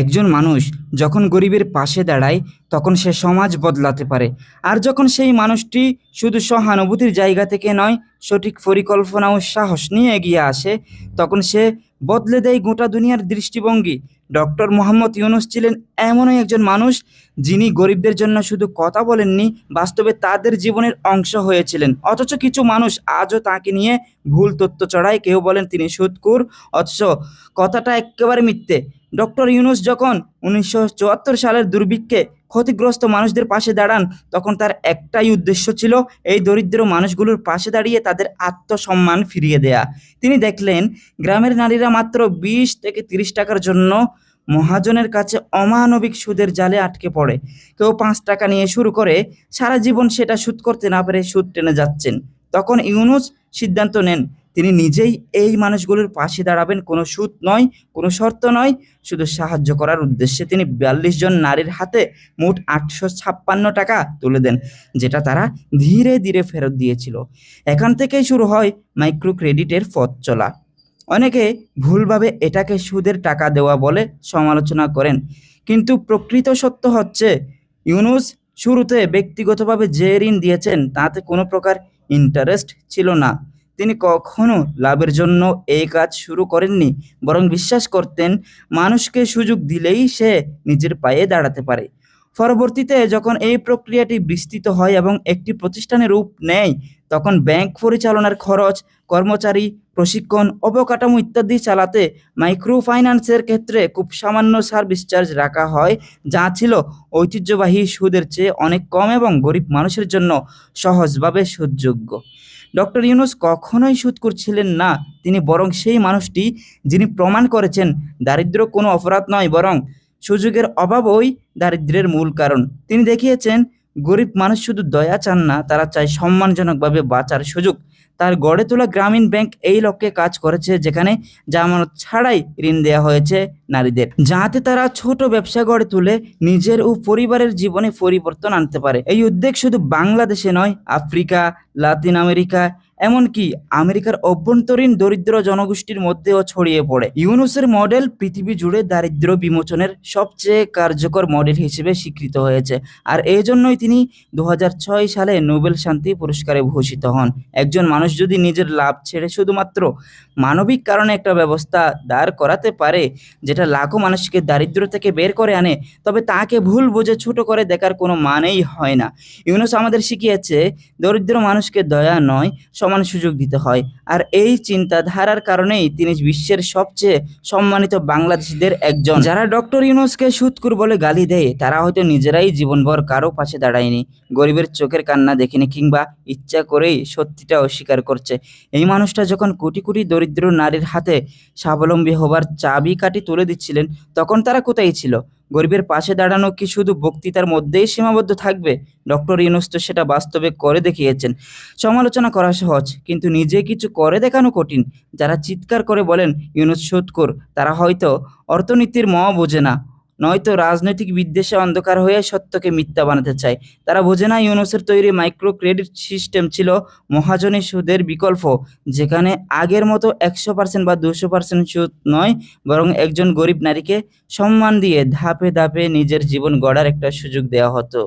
একজন মানুষ যখন গরিবের পাশে দাঁড়ায়, তখন সে সমাজ বদলাতে পারে। আর যখন সেই মানুষটি শুধু সহানুভূতির জায়গা থেকে নয়, সঠিক পরিকল্পনা ও সাহস নিয়ে এগিয়ে আসে, তখন সে বদলে দেয় গোটা দুনিয়ার দৃষ্টিভঙ্গি। ডক্টর মোহাম্মদ ইউনুস ছিলেন এমনই একজন মানুষ যিনি গরিবদের জন্য শুধু কথা বলেননি, বাস্তবে তাদের জীবনের অংশ হয়েছিলেন। অথচ কিছু মানুষ আজও তাকে নিয়ে ভুল তথ্য চড়ায়। কেউ বলেন তিনি সুদকুর অথচ কথাটা একেবারে মিথ্যে। ডক্টর ইউনুস যখন উনিশশো চুয়াত্তর সালের দুর্ভিক্ষে ক্ষতিগ্রস্ত মানুষদের পাশে দাঁড়ান, তখন তার একটাই উদ্দেশ্য ছিল এই দরিদ্র মানুষগুলোর পাশে দাঁড়িয়ে তাদের আত্মসম্মান ফিরিয়ে দেয়া। তিনি দেখলেন, গ্রামের নারীরা মাত্র বিশ থেকে তিরিশ টাকার জন্য মহাজনের কাছে অমানবিক সুদের জালে আটকে পড়ে। কেউ পাঁচ টাকা নিয়ে শুরু করে সারা জীবন সেটা সুদ করতে না পেরে সুদ টেনে যাচ্ছেন। তখন ইউনুস সিদ্ধান্ত নেন তিনি নিজেই এই মানুষগুলোর পাশে দাঁড়াবেন, কোনো সুদ নয়, কোনো শর্ত নয়। শুধু সাহায্য করার উদ্দেশ্যে তিনি বিয়াল্লিশ জন নারীর হাতে মোট আটশো ছাপ্পান্ন টাকা তুলে দেন, যেটা তারা ধীরে ধীরে ফেরত দিয়েছিল। এখান থেকেই শুরু হয় মাইক্রো ক্রেডিটের পথ চলা। অনেকে ভুলভাবে এটাকে সুদের টাকা দেওয়া বলে সমালোচনা করেন, কিন্তু প্রকৃত সত্য হচ্ছে, ইউনুস শুরুতে ব্যক্তিগতভাবে যে ঋণ দিয়েছেন, তাতে কোনো প্রকার ইন্টারেস্ট ছিল না। তিনি কখনো লাভের জন্য এই কাজ শুরু করেননি, বরং বিশ্বাস করতেন মানুষকে সুযোগ দিলেই সে নিজের পায়ে দাঁড়াতে পারে। পরবর্তীতে যখন এই প্রক্রিয়াটি বিস্তৃত হয় এবং একটি প্রতিষ্ঠানের রূপ নেয়, তখন ব্যাংক পরিচালনার খরচ, কর্মচারী, প্রশিক্ষণ, অবকাঠামো ইত্যাদি চালাতে মাইক্রো ফাইন্যান্সের ক্ষেত্রে খুব সামান্য সার্ভিস চার্জ রাখা হয়, যা ছিল ঐতিহ্যবাহী সুদের চেয়ে অনেক কম এবং গরিব মানুষের জন্য সহজভাবে সুদযোগ্য। ডক্টর ইউনুস কখনোই সুদ করছিলেন না। তিনি বরং সেই মানুষটি যিনি প্রমাণ করেছেন দারিদ্র কোনো অপরাধ নয়, বরং সুযোগের অভাবই দারিদ্রের মূল কারণ। তিনি দেখিয়েছেন, গরিব মানুষ শুধু দয়া চান না, তারা চায় সম্মানজনকভাবে বাঁচার সুযোগ। তার গড়ে তোলা গ্রামীণ ব্যাংক এই লক্ষ্যে কাজ করেছে, যেখানে জামানত ছাড়াই ঋণ দেওয়া হয়েছে নারীদের। যাতে তারা ছোট ব্যবসা গড়ে তুলে নিজের ও পরিবারের জীবনে পরিবর্তন আনতে পারে। এই উদ্যোগ শুধু বাংলাদেশে নয়, আফ্রিকা, লাতিন আমেরিকা এমনকি আমেরিকার অভ্যন্তরীণ দরিদ্র জনগোষ্ঠীর মধ্যেও ছড়িয়ে পড়ে। ইউনুসের মডেল পৃথিবী জুড়ে দারিদ্র বিমোচনের সবচেয়ে কার্যকর মডেল হিসেবে স্বীকৃত হয়েছে আর এই জন্যই তিনি দু হাজার ছয় সালে নোবেল শান্তি পুরস্কারে ভূষিত হন। একজন মানুষ যদি নিজের লাভ ছেড়ে শুধুমাত্র মানবিক কারণে একটা ব্যবস্থা দাঁড় করাতে পারে, যেটা লাখো মানুষকে দারিদ্র থেকে বের করে আনে, তবে তাকে ভুল বুঝে ছোট করে দেখার কোনো মানেই হয় না। ইউনুস আমাদের শিখিয়েছে, দরিদ্র মানুষকে দয়া নয় সমান সুযোগ দিতে হয়। আর এই চিন্তাধারার কারণেই তিনি বিশ্বের সবচেয়ে সম্মানিত বাংলাদেশিদের একজন। যারা ডক্টর ইউনুসকে সুৎকুর বলে গালি দেয়, তারা হয়তো নিজেরাই জীবনভর কারও পাশে দাঁড়ায়নি। গরিবের চোখের কান্না দেখেনি কিংবা ইচ্ছা করেই সত্যিটা অস্বীকার করছে। এই মানুষটা যখন কোটি কোটি দরিদ্র নারীর হাতে স্বাবলম্বী হবার চাবিকাঠি তুলে দিচ্ছিলেন, তখন তারা কোথায় ছিল? গরিবের পাশে দাঁড়ানো কি শুধু বক্তৃতার মধ্যেই সীমাবদ্ধ থাকবে? ডক্টর ইউনুস তো সেটা বাস্তবে করে দেখিয়েছেন। সমালোচনা করা সহজ, কিন্তু নিজে কিছু করে দেখানো কঠিন। যারা চিৎকার করে বলেন, ইউনুস সুৎকর তারা হয়তো অর্থনীতির ম বোঝে না। নয়তো রাজনৈতিক বিদ্বেষে অন্ধকার হয়ে সত্যকে মিথ্যা বানাতে চায়। তারা বোঝে না ইউনুসের তৈরি মাইক্রো ক্রেডিট সিস্টেম ছিল মহাজনী সুদের বিকল্প, যেখানে আগের মতো একশো পার্সেন্ট বা দুশো পার্সেন্ট সুদ নয়, বরং একজন গরিব নারীকে সম্মান দিয়ে ধাপে ধাপে নিজের জীবন গড়ার একটা সুযোগ দেওয়া হতো।